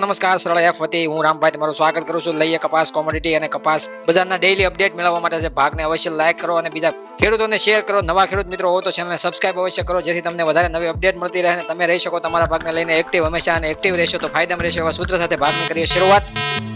નમસ્કાર, સરળ એફ હતી હું રામભાઈ તમારું સ્વાગત કરું છું. લઈએ કપાસ કોમોડિટી અને કપાસ બજારના ડેઈલી અપડેટ મેળવવા માટે છે ભાગને અવશ્ય લાઈક કરો અને બીજા ખેડૂતોને શેર કરો. નવા ખેડૂત મિત્રો હો તો ચેનલને સબસ્ક્રાઇબ અવશ્ય કરો, જેથી તમને વધારે નવી અપડેટ મળતી રહે અને તમે રહી શકો તમારા ભાગને લઈને એક્ટિવ હંમેશા અને એક્ટિવ રહેશો તો ફાયદામાં રહેશો એવા સૂત્ર સાથે ભાગની કરીએ શરૂઆત.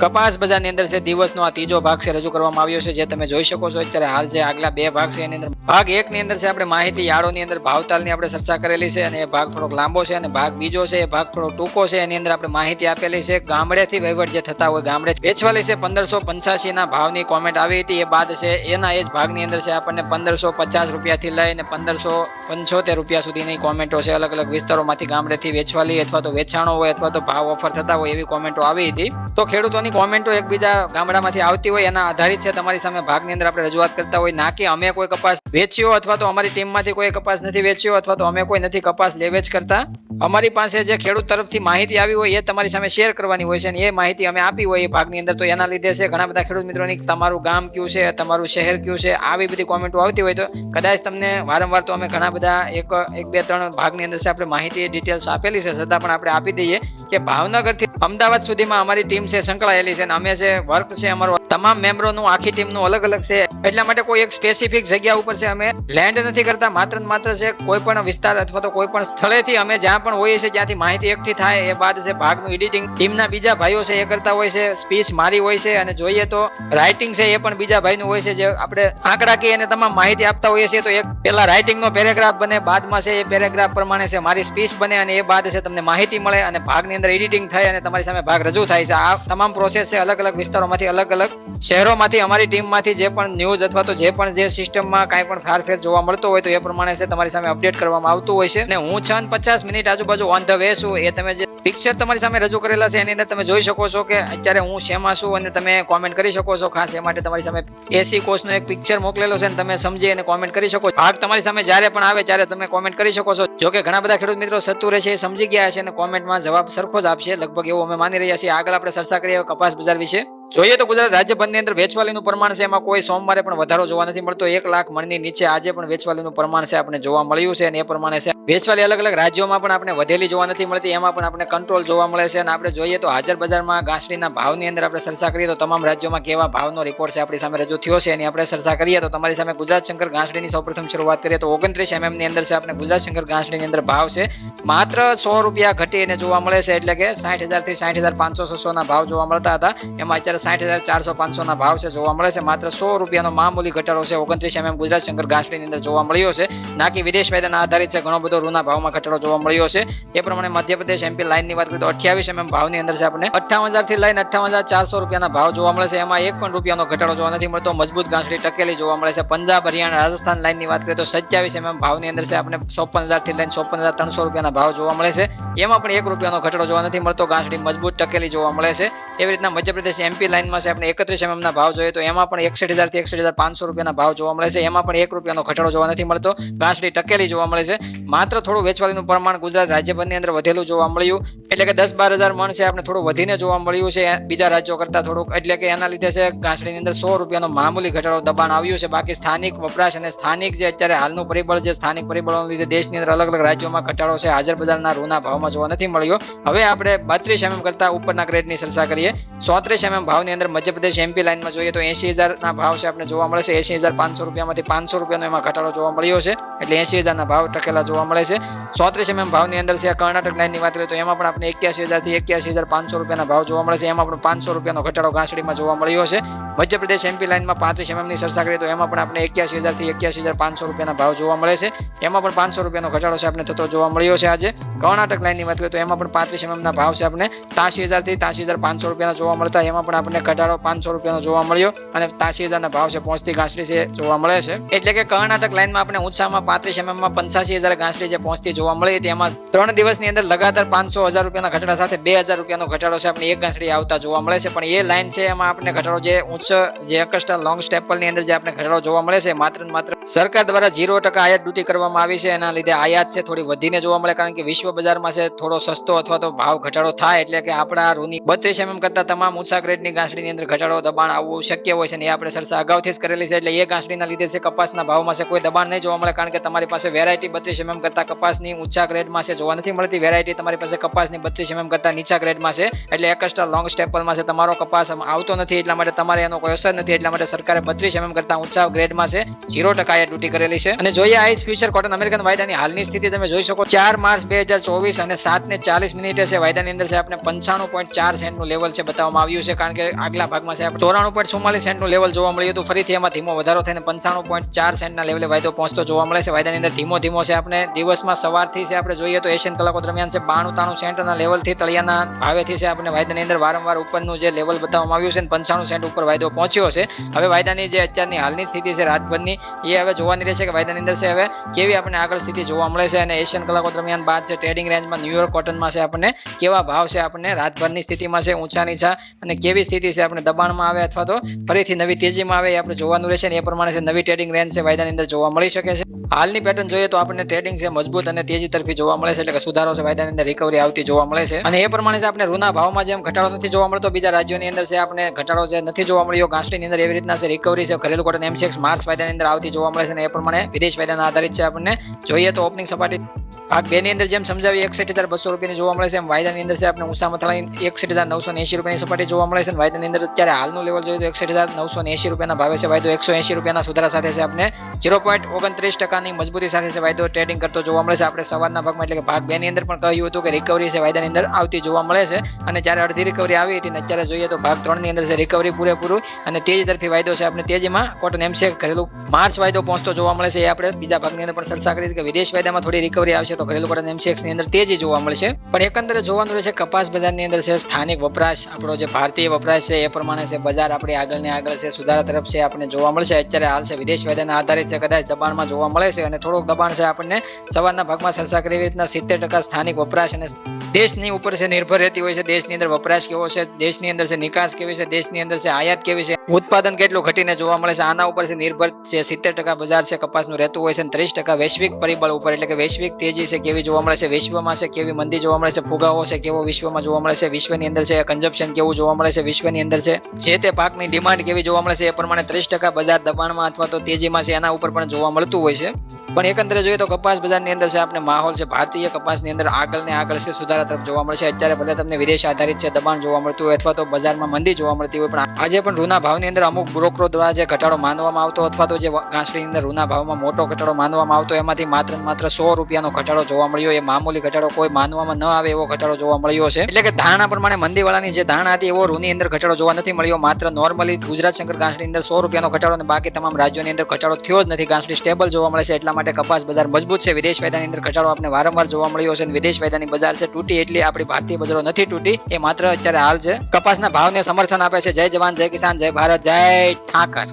કપાસ બજારની અંદર છે, દિવસનો આ ત્રીજો ભાગ છે, રજૂ કરવામાં આવ્યો છે, જે તમે જોઈ શકો છો. અત્યારે હાલ જે આગલા બે ભાગ છે, એની અંદર ભાગ એક ની અંદર છે, આપણે માહિતી યાર્ડોની અંદર ભાવતાલની આપણે ચર્ચા કરેલી છે અને એ ભાગ થોડોક લાંબો છે અને ભાગ બીજો છે, એ ભાગ થોડો ટૂંકો છે, એની અંદર આપણે માહિતી આપેલી છે. ગામડેથી વહીવટ જે થતા હોય, ગામડે વેચવાલી છે, પંદરસો પંચ્યાસી ના ભાવની કોમેન્ટ આવી હતી. એ બાદ છે, એના એ જ ભાગની અંદર છે, આપણને પંદરસો પચાસ રૂપિયાથી લઈને પંદરસો પંચોતેર રૂપિયા સુધીની કોમેન્ટો છે, અલગ અલગ વિસ્તારોમાંથી ગામડેથી વેચવાલી અથવા તો વેચાણો હોય અથવા તો ભાવ ઓફર થતા હોય એવી કોમેન્ટો આવી હતી. તો ખેડૂતોની કોમેન્ટો એકબીજા ગામડામાંથી આવતી હોય, એના આધારિત છે. તમારી સામે ભાગની અંદર આપણે રજૂઆત કરતા હોય, ના કે અમે કોઈ કપાસ વેચ્યો અથવા તો અમારી ટીમમાંથી કોઈ કપાસ નથી વેચ્યો અથવા તો અમે કોઈ નથી કપાસ લેવેચ કરતા. અમારી પાસે જે ખેડૂત તરફથી માહિતી આવી હોય, એ તમારી સામે શેર કરવાની હોય છે અને એ માહિતી અમે આપી હોય એ ભાગની અંદર. તો એના લીધે છે, ઘણા બધા ખેડૂત મિત્રોની તમારું ગામ કયું છે, તમારું શહેર કયું છે, આવી બધી કોમેન્ટો આવતી હોય તો કદાચ તમને વારંવાર તો અમે ઘણા બધા એક એક, બે, ત્રણ ભાગની અંદર છે, આપણે માહિતી ડિટેલ્સ આપેલી છે. છતાં પણ આપણે આપી દઈએ કે ભાવનગરથી અમદાવાદ સુધીમાં અમારી ટીમ છે સંકળાયેલી છે અને અમે જે વર્ક છે અમારો, તમામ મેમ્બરોનું, આખી ટીમનું અલગ અલગ છે. એટલા માટે કોઈ એક સ્પેસિફિક જગ્યા ઉપર છે અમે લેન્ડ નથી કરતા, માત્ર ને માત્ર છે કોઈ પણ વિસ્તાર અથવા તો કોઈ પણ સ્થળેથી અમે જ્યાં પણ હોઈએ છીએ જ્યાંથી માહિતી એકઠી થાય. એ બાદ છે ભાગનું એડિટિંગ ટીમના બીજા ભાઈઓ છે એ કરતા હોય છે સ્પીચ મારી હોય છે અને જોઈએ તો રાઇટિંગ છે એ પણ બીજા ભાઈનું હોય છે જે આપણે આંકડાકીય અને તમામ માહિતી આપતા હોઈએ છીએ. તો એક પેલા રાઇટિંગ નો પેરેગ્રાફ બને, બાદમાં છે એ પેરેગ્રાફ પ્રમાણે છે મારી સ્પીચ બને અને એ બાદ છે તમને માહિતી મળે અને ભાગની અંદર એડિટિંગ થાય અને તમારી સામે ભાગ રજૂ થાય છે. આ તમામ પ્રોસેસ છે અલગ અલગ વિસ્તારોમાંથી અલગ અલગ શહેરોમાંથી અમારી ટીમમાંથી જે પણ ન્યૂઝ અથવા તો જે પણ જે સિસ્ટમમાં કાંઈ પણ ફારફેર જોવા મળતો હોય તો એ પ્રમાણે છે તમારી સામે અપડેટ કરવામાં આવતું હોય છે. અને હું છ પચાસ મિનિટ આજુબાજુ ઓન ધ વે છું. એ તમે જે પિક્ચર તમારી સામે રજૂ કરેલા છે એની અંદર તમે જોઈ શકો છો કે અત્યારે હું શેમાં છું અને તમે કોમેન્ટ કરી શકો છો. ખાસ એ માટે તમારી સામે એસી કોર્સનો એક પિક્ચર મોકલેલો છે અને તમે સમજી અને કોમેન્ટ કરી શકો છો. ભાગ તમારી સામે જ્યારે પણ આવે ત્યારે તમે કોમેન્ટ કરી શકો છો. જો કે ઘણા બધા ખેડૂત મિત્રો સત્તુ રહે છે, એ સમજી ગયા છે અને કોમેન્ટમાં જવાબ સરખો જ આપશે. લગભગ એવું અમે માની રહ્યા છીએ. આગળ આપણે ચર્ચા કરીએ કપાસ બજાર વિશે? જોઈએ તો ગુજરાત રાજ્યભરની અંદર વેચવાલીનું પ્રમાણ છે, એમાં કોઈ સોમવારે પણ વધારો જોવા નથી મળતો. એક લાખ મણની નીચે આજે પણ વેચવાલીનું પ્રમાણ છે, આપણે જોવા મળ્યું છે અને એ પ્રમાણે છે. વેચવાલી અલગ અલગ રાજ્યોમાં પણ આપણે વધેલી જોવા નથી મળતી, એમાં પણ આપણે કંટ્રોલ જોવા મળે છે અને આપણે જોઈએ તો હાજર બજારમાં ઘાસડીના ભાવની અંદર આપણે ચર્ચા કરીએ તો તમામ રાજ્યોમાં કેવા ભાવનો રિપોર્ટ છે આપણી સામે રજૂ થયો છે એની આપણે ચર્ચા કરીએ તો તમારી સામે ગુજરાત શંકર ઘાસડીની સૌપ્રથમ શરૂઆત કરીએ તો ઓગણત્રીસ એમએમની અંદર છે, આપણે ગુજરાત શંકર ઘાસડીની અંદર ભાવ છે. માત્ર સો રૂપિયા ઘટીને જોવા મળે છે, એટલે કે સાઠ હજારથી સાઠ હજાર પાંચસો છસોના ભાવ જોવા મળતા હતા. એમાં અત્યારે સાઠ હજાર ચારસો પાંચસો ના ભાવ છે, જોવા મળે છે. માત્ર સો રૂપિયાનો મામૂલી ઘટાડો છે. ઓગણત્રીસ એમએમ ગુજરાત શંકર ઘાસડીની અંદર જોવા મળ્યો છે. ના કે વિદેશ વેદના આધારિત છે. ઘણો બધો રૂના ભાવમાં ઘટાડો જોવા મળ્યો છે. એ પ્રમાણે મધ્યપ્રદેશ એમપી લાઇનની વાત કરીએ તો અઠ્યાવીસ એમએમ ભાવની અંદર છે આપણે અઠ્ઠાવન હજારથી લઈને અઠ્ઠાવન હજાર ચારસો રૂપિયાના ભાવ જોવા મળે છે. એમાં એક પણ રૂપિયાનો ઘટાડો જોવા નથી મળતો. મજબૂત ઘાસડી ટકેલી જોવા મળે છે. પંજાબ, હરિયાણા, રાજસ્થાન લાઇનની વાત કરીએ તો સત્યાવીસ એમએમ ભાવની અંદર છે. આપણે ચોપન હજારથી લઈને ચોપન હજાર ત્રણસો રૂપિયાના ભાવ જોવા મળે છે. એમાં પણ એક રૂપિયાનો ઘટાડો જોવા નથી મળતો. ઘાસડી મજબૂત ટકેલી જોવા મળે છે. એવી રીતના મધ્યપ્રદેશ એમપી લાઇનમાં છે, આપણે એકત્રીસ એમએમના ભાવ જોઈએ તો એમાં પણ એકસઠ હજારથી એકસઠ હજાર પાંચસો રૂપિયાના ભાવ જોવા મળે છે. એમાં પણ એક રૂપિયાનો ઘટાડો જોવા નથી મળતો. ઘાસડી ટકેલી જોવા મળે છે. માત્ર થોડું વેચવાલીનું પ્રમાણ ગુજરાત રાજ્યભરની અંદર વધેલું જોવા મળ્યું. એટલે કે દસ બાર હજાર મણ છે આપણે થોડું વધીને જોવા મળ્યું છે. બીજા રાજ્યો કરતા થોડુંક, એટલે કે એના લીધે છે ઘાસડીની અંદર સો રૂપિયાનો મામૂલી ઘટાડો દબાણ આવ્યું છે. બાકી સ્થાનિક વપરાશ અને સ્થાનિક જે અત્યારે હાલનું પરિબળ છે, સ્થાનિક પરિબળોને લીધે દેશની અંદર અલગ અલગ રાજ્યોમાં ઘટાડો છે. હાજર બજારના રૂના ભાવમાં જોવા નથી મળ્યો. હવે આપણે બત્રીસ એમએમ કરતા ઉપરના ગ્રેડની ચર્ચા કરીએ. ચોત્રીસ એમએમ ભાવની અંદર મધ્યપ્રદેશ એમપી લાઇનમાં જોઈએ તો એસી હજારના ભાવ છે આપણે જોવા મળે છે. એસી હજાર પાંચસો રૂપિયામાંથી પાંચસો રૂપિયાનો એમાં ઘટાડો જોવા મળ્યો છે. એટલે એસી હજારના ભાવ ટકેલા જોવા મળે છે. ચોત્રીસ એમએમ ભાવની અંદર છે કર્ણાટક લાઇનની વાત કરીએ તો એમાં પણ આપણે એક્યાસી હજારથી એક્યાસી હજાર પાંચસો રૂપિયાના ભાવ જોવા મળે છે. એમાં પણ પાંચસો રૂપિયાનો ઘટાડો ઘાસડીમાં જોવા મળ્યો છે. મધ્યપ્રદેશ એમપી લાઇનમાં પાંત્રીસ એમએમની ચર્ચા કરીએ તો એમાં પણ આપણે એક્યાસી હજારથી એક્યાસી હજાર પાંચસો રૂપિયાના ભાવ જોવા મળે છે. એમાં પણ પાંચસો રૂપિયાનો ઘટાડો છે આપણે થતો જોવા મળ્યો છે આજે. કર્ણાટક લાઇનની વાત કરીએ તો એમાં પણ પાંત્રીસ એમએમના ભાવ છે આપણે ત્યાસી હજારથી ત્યાસી હજાર પાંચસો રૂપિયાના જોવા મળતા. એમાં પણ આપણને ઘટાડો પાંચસો રૂપિયાનો જોવા મળ્યો અને ત્યાસી હજારના ભાવ છે પહોંચતી ઘાસડી છે જોવા મળે છે. એટલે કે કર્ણાટક લાઇનમાં આપણે ઉત્સાહમાં પાંત્રીસ એમએમમાં પંચાસી હજાર ઘાસડી જે પહોંચતી જોવા મળી હતી. એમાં ત્રણ દિવસની અંદર લગાતાર પાંચસો હજાર રૂપિયાના ઘટાડા સાથે બે હજાર રૂપિયાનો ઘટાડો છે. આપણે એક ગાંઠડી આવતા જોવા મળે છે. પણ એ લાઇન છે, એમાં આપણે ઘટાડો જે ઉચ્ચ, જે એકસ્ટા લોંગ સ્ટેપલની અંદર જે આપણે ઘટાડો જોવા મળે છે, માત્ર ને માત્ર સરકાર દ્વારા જીરો ટકા આયાત ડ્યુટી કરવામાં આવી છે. એના લીધે આયાત છે થોડી વધીને જોવા મળે, કારણ કે વિશ્વ બજારમાં છે થોડો સસ્તો અથવા તો ભાવ ઘટાડો થાય, એટલે કે આપણા રૂની બત્રીસ એમએમ કરતા તમામ ઊંચા ગ્રેડની ગાંસડીની અંદર ઘટાડો દબાણ આવવું શક્ય હોય છે ને એ આપણે ચર્ચા અગાઉથી જ કરેલી છે. એટલે એ ગાંસડીના લીધે છે કપાસના ભાવમાં છે કોઈ દબાણ નહીં જોવા મળે, કારણ કે તમારી પાસે વેરાયટી બત્રીસ એમએમ કરતા કપાસની ઊંચા ગ્રેડમાં છે, જોવા નથી મળતી. વેરાયટી તમારી પાસે કપાસની બત્રીસ એમએમ કરતા નીચા ગ્રેડમાં છે. એટલે એક્સ્ટ્રા લોંગ સ્ટેપલમાં છે. તમારો કપાસ આવતો નથી એટલા માટે તમારે એનો કોઈ અસર નથી એટલા માટે સરકારે બત્રીસ એમએમ કરતા ઊંચા ગ્રેડમાં છે. ઝીરો ટકા એ ડ્યુટી કરેલી છે. અને જોઈએ આઈસ ફ્યુચર કોટન અમેરિકન વાયદાની હાલની સ્થિતિ તમે જોઈ શકો. ચાર માર્ચ બે હજાર ચોવીસ અને સાત ને ચાલીસ મિનિટે છે વાયદાની અંદર છે આપણે પંચાણું પોઈન્ટ ચાર સેન્ટનું લેવલ છે બતાવવામાં આવ્યું છે. કારણ કે આગલા ભાગમાં છે ચોરાણું પોઈન્ટ ચુમ્માલીસ સેન્ટનું લેવલ જોવા મળ્યું હતું. ફરીથી એમાં ધીમો વધારો થઈને પંચાણું પોઈન્ટ ચાર સેન્ટના લેવલે વાયદો પહોંચતો જોવા મળે છે. વાયદાની અંદર ધીમો ધીમો છે આપણે દિવસમાં સવારથી છે આપણે જોઈએ તો એશિયન કલાકો દરમિયાન છે બાણું તાણું સેન્ટના લેવલથી તળિયાના ભાવેથી છે આપણે વાયદાની અંદર વારંવાર ઉપરનું જે લેવલ બતાવવામાં આવ્યું છે પંચાણું સેન્ટ ઉપર વાયદો પહોંચ્યો છે. હવે વાયદાની જે અત્યારની હાલની સ્થિતિ છે રાતભરની એ હવે જોવાની રહેશે કે વાયદાની અંદર છે હવે કેવી આપણને આગળ સ્થિતિ જોવા મળે છે અને એશિયન કલાકો દરમિયાન બાદ છે ટ્રેડિંગ રેન્જમાં ન્યુયોર્ક કોટનમાં છે આપણને કેવા ભાવ છે આપણને રાતભરની સ્થિતિમાં છે ઊંચા નીચા અને કેવી સ્થિતિ છે આપણે દબાણમાં આવે અથવા તો ફરીથી નવી તેજીમાં આવે એ આપણે જોવાનું રહેશે ને એ પ્રમાણે નવી ટ્રેડિંગ રેન્જ છે વાયદાની અંદર જોવા મળી શકે છે. હાલની પેટર્ન જોઈએ તો આપણને ટ્રેડિંગ છે મજબૂત અને તેજી તરફી જોવા મળે છે, એટલે કે સુધારો છે, વાયદાની અંદર રિકવરી આવતી જોવા મળે છે. અને એ પ્રમાણે છે આપણે રૂના ભાવમાં જેમ ઘટાડો નથી જોવા મળતો, બીજા રાજ્યોની અંદર છે આપણે ઘટાડો જે નથી જોવા મળ્યો ઘાસડીની અંદર એવી રીતના છે રિકવરી છે, ઘરેલું કોટન એમસીએક્સ માર્ચ વાયદાની અંદર આવતી જોવા મળે છે, અને એ પ્રમાણે વિદેશ વાયદાના આધારિત છે આપણને જોઈએ તો ઓપનિંગ સપાટી ભાગ બે ની અંદર જેમ સમજાવી એકસઠ હજાર બસો રૂપિયાની જોવા મળે છે, એમ વાયદાની અંદર છે આપણે ઉષા મથાળાની એકસઠ હજાર નવસો એંશી રૂપિયાની સપાટી જોવા મળે છે, અને વાયદાની અંદર અત્યારે હાલનું લેવલ જોઈએ તો એકસઠ હજાર નવસો એસી રૂપિયાના ભાવે છે, વાયદો એકસો એસી રૂપિયાના સુધારા સાથે છે આપણે ઝીરો પોઈન્ટ ઓગણત્રીસ ટકાની મજબૂતી સાથે છે વાયદો ટ્રેડિંગ કરતો જોવા મળે છે. આપણે સવારના ભાગમાં એટલે કે ભાગ બે ની અંદર પણ કહ્યું હતું કે રિકવરી છે, વાયદાની અંદર આવતી જોવા મળે છે. અને જ્યારે અડધી રિકવરી આવી હતી ને અત્યારે જોઈએ તો ભાગ ત્રણની અંદર છે રિકવરી પૂરેપૂરું. અને તેજ તરફી વાયદો છે આપણે તેજમાં કોટન એમસીએ ઘરેલું માર્ચ વાયદો પહોંચતો જોવા મળે છે. એ આપણે બીજા ભાગની અંદર પણ ચર્ચા કરી કે વિદેશ વાયદામાં થોડી રિકવરી આવશે તો ઘરેલું કોટન એમસીએક્સની અંદર તેજી જોવા મળશે પણ એકંદરે જોવાનું રહેશે કપાસ બજારની અંદર છે, સ્થાનિક વપરાશ, આપણો જે ભારતીય વપરાશ છે એ પ્રમાણે છે, બજાર આપણી આગળ ને આગળ છે, સુધારા તરફ છે આપણે જોવા મળશે. અત્યારે હાલ છે વિદેશ વાયદાના આધારિત છે, કદાચ દબાણમાં જોવા મળે છે અને થોડોક દબાણ છે આપણને. સવારના ભાગમાં ચર્ચા એવી રીતના સિત્તેર ટકા સ્થાનિક વપરાશ અને દેશની ઉપર છે નિર્ભર રહેતી હોય છે, દેશની અંદર વપરાશ કેવો છે, દેશની અંદર છે નિકાસ કેવી છે, દેશની અંદર છે આયાત કેવી છે ઉત્પાદન કેટલું ઘટીને જોવા મળે છે? આના ઉપર છે નિર્ભર છે. સિત્તેર ટકા બજાર છે, કપાસનું રહેતું હોય છે અને ત્રીસ ટકા વૈશ્વિક પરિબળ ઉપર. એટલે કે વૈશ્વિક તેજી છે કેવી જોવા મળે છે? વિશ્વમાં છે કેવી મંદી જોવા મળે છે? ફુગાવો છે કેવો વિશ્વમાં જોવા મળે છે? વિશ્વની અંદર છે કન્ઝપ્શન કેવું જોવા મળે છે? વિશ્વની અંદર છે જે તે પાકની ડિમાન્ડ કેવી જોવા મળે છે? એ પ્રમાણે ત્રીસ ટકા બજાર દબાણમાં અથવા તો તેજીમાં છે, એના ઉપર પણ જોવા મળતું હોય છે. પણ એકંદરે જોઈએ તો કપાસ બજારની અંદર છે, આપણે માહોલ છે, ભારતીય કપાસની અંદર આગળ ને આગળ છે, સુધારા તરફ જોવા મળશે અત્યારે ભલે તમને વિદેશ આધારિત છે, દબાણ જોવા મળતું હોય અથવા તો બજારમાં મંદી જોવા મળતી હોય, પણ આજે પણ રૂના ભાવની અંદર અમુક બ્રોકરો દ્વારા જે ઘટાડો માનવામાં આવતો અથવા તો જે ઘાસડીની અંદર રૂના ભાવમાં મોટો ઘટાડો માનવામાં આવતો, એમાંથી માત્ર માત્ર સો રૂપિયાનો ઘટાડો જોવા મળ્યો. એ મામૂલી ઘટાડો કોઈ માનવામાં ન આવે એવો ઘટાડો જોવા મળ્યો છે. એટલે કે ધારણા પ્રમાણે મંદીવાળાની જે ધારણા હતી એવો રૂની અંદર ઘટાડો જોવા નથી મળ્યો. માત્ર નોર્મલી ગુજરાત શંકર ઘાસડીની અંદર સો રૂપિયાનો ઘટાડો અને બાકી તમામ રાજ્યોની અંદર ઘટાડો થયો જ નથી. ઘાસડી સ્ટેબલ જોવા મળે છે. એટલા માટે કપાસ બજાર મજબૂત છે. વિદેશ વાયદાની અંદર ઘટાડો આપણે વારંવાર જોવા મળ્યો છે અને વિદેશ વાયદાની બજાર છે. તૂટી એટલી આપણી ભારતીય બજારો નથી તૂટી. એ માત્ર અત્યારે હાલ છે કપાસના ભાવને સમર્થન આપે છે. જય જવાન, જય કિસાન, જય ભારત. જય ઠાકર.